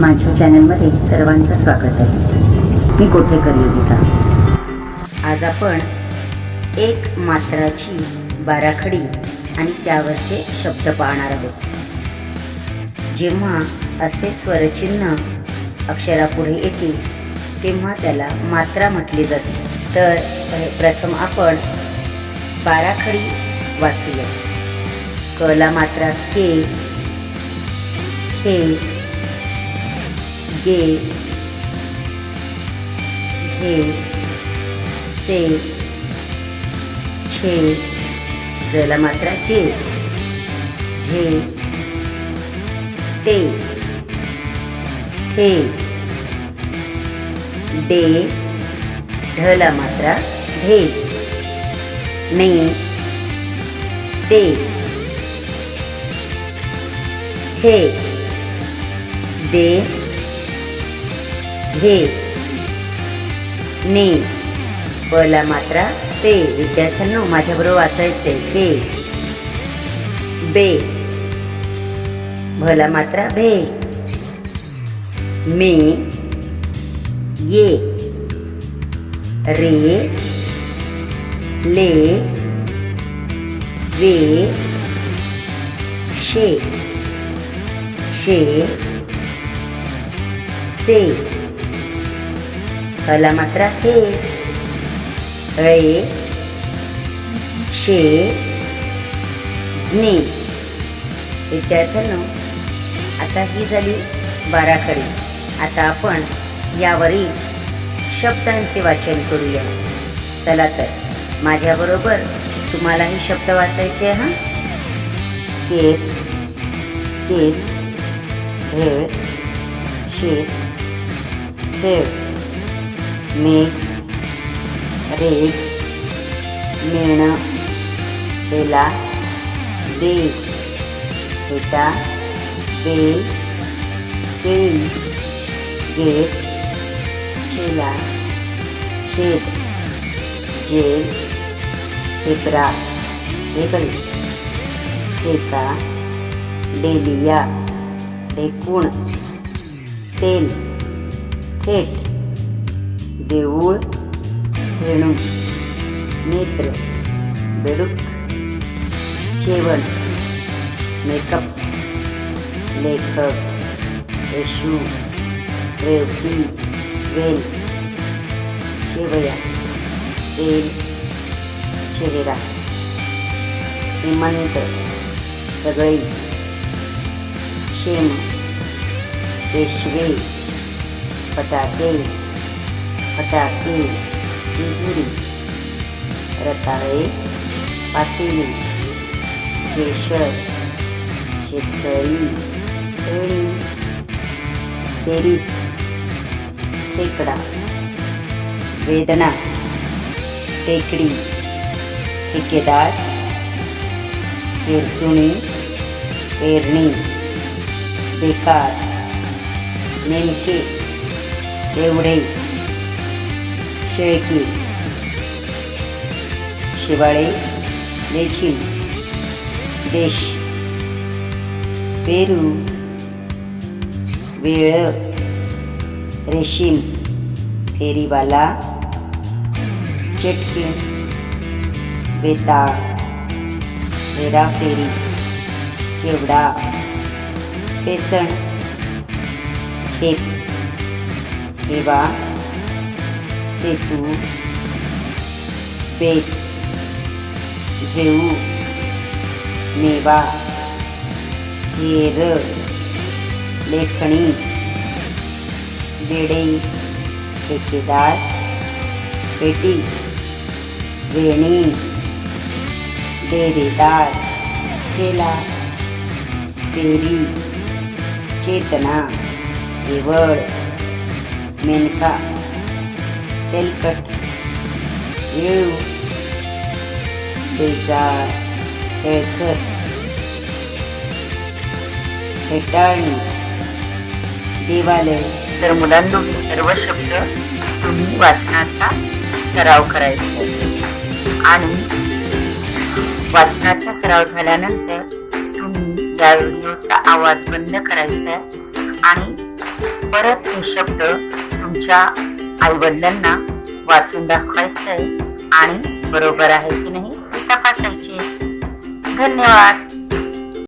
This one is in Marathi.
माझ्या चॅनलमध्ये सर्वांचं स्वागत आहे. मी कोठेकर योगिता आज आपण एक मात्राची बाराखडी आणि त्यावरचे शब्द पाहणार आहोत. जेव्हा असे स्वरचिन्ह अक्षरापुढे येते तेव्हा त्याला मात्रा म्हटली जाते. तर प्रथम आपण बाराखडी वाचूया. कला मात्रा के खे गे घे चे छे जला मात्रा जे झे टे ठे डे ढला मात्रा ढे ने ते हे दे घे. ने पला मात्रा. ते विद्यार्थ्यांनो माझ्याबरोबर वाचायचे हे बे. भला मात्रा भे मे. ये. रे. ले. वे. शे. शे. से. हला मात्रा हे रे शे ने विद्यार्थ्यांनो आता ही झाली बाराखडी आता आपण यावरील शब्दांचे वाचन करूया चला तर माझ्याबरोबर तुम्हालाही शब्द वाचायचे हा केक केस भेळ शेत खेळ मेघ मेणं बेला बेटा बेल केळी गेट छेद जेल छेपरा ठेका, डेलिया, ढेकूण, तेल, थेट देऊळ धेणू नेत्र बेडूक जेवण मेकअप लेखक रेशू रेवती वेल शेवया तेल चेहरा हेमंत सगळे शेम पेशवे पटाके फटाके जेजुरी रताळे पातेली केशर शेतकरी खेळी बेरीज खेकडा वेदना टेकडी ठेकेदार हिरसुणी पेरणी बेकार नेमके एवढे. शेळकी शिवाळे देखील देश पेरू वेळ रेशीम फेरीवाला चटके बेताळ हेराफेरी केवडा बेसन छेप हेवा सेतू बेत घेऊ मेवा हेर लेखणी बेडे ठेकेदार पेटी वेणी डेरेदार चेला पेरी चेतना केवळ मेनका तेलकट वेळू बेजार खेळकर हेटाळणी देवालय तर मुलांना हे सर्व शब्द तुम्ही वाचनाचा सराव करायचा आहे. आणि वाचनाचा सराव झाल्यानंतर तुम्ही या व्हिडिओचा आवाज बंद करायचा आहे. आणि परत हे शब्द तुमच्या आईवडिलांना वाचून दाखवायचंय आणि बरोबर आहे की नाही ते तपासायचे. धन्यवाद.